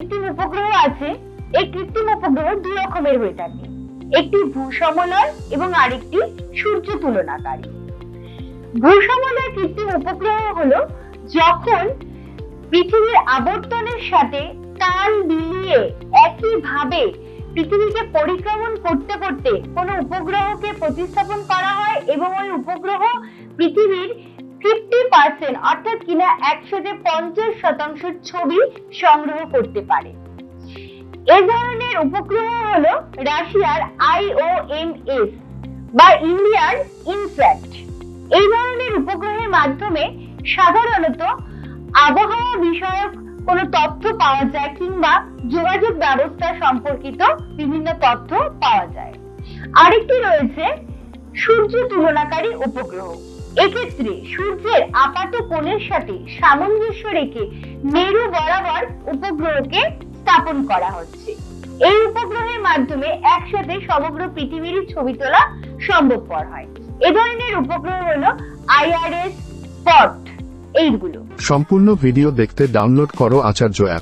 কৃত্রিম উপগ্রহ আছে, এই কৃত্রিম উপগ্রহ দুই রকমের হয়ে থাকে। একটি ভূসমলয় এবং আরেকটি সূর্য তুলনাকারী ভূসমলয় কৃত্রিম উপগ্রহ হলো যখন পৃথিবীর আবর্তনের সাথে তাল মিলিয়ে একইভাবে পৃথিবীকে পরিক্রমণ করতে করতে কোনো উপগ্রহকে প্রতিস্থাপন করা হয় এবং ওই উপগ্রহ পৃথিবীর ফিফটি পার্সেন্ট, অর্থাৎ কিনা একশোতে পঞ্চাশ শতাংশ ছবি সংগ্রহ করতে পারে। এ ধরনের উপগ্রহ হলো রাশিয়ার আইওএমএস বা ইন্ডিয়ার ইনস্যাট এই ধরনের উপগ্রহের মাধ্যমে সাধারণত আবহাওয়া বিষয়ক কোনো তথ্য পাওয়া যায় কিংবা যোগাযোগ ব্যবস্থা সম্পর্কিত বিভিন্ন তথ্য পাওয়া যায়। আরেকটি রয়েছে সূর্য তুলনাকারী উপগ্রহ। এক্ষেত্রে সূর্যের আপাত কোণের সাথে সামঞ্জস্য রেখে মেরু বরাবর উপগ্রহকে স্থাপন করা হচ্ছে। এই উপগ্রহের মাধ্যমে একসাথে সমগ্র পৃথিবীর ছবি তোলা সম্ভবপর হয়। এ ধরনের উপগ্রহ হলো আইআরএস স্পট এইগুলো। সম্পূর্ণ ভিডিও দেখতে ডাউনলোড করো আচার্য অ্যাপ।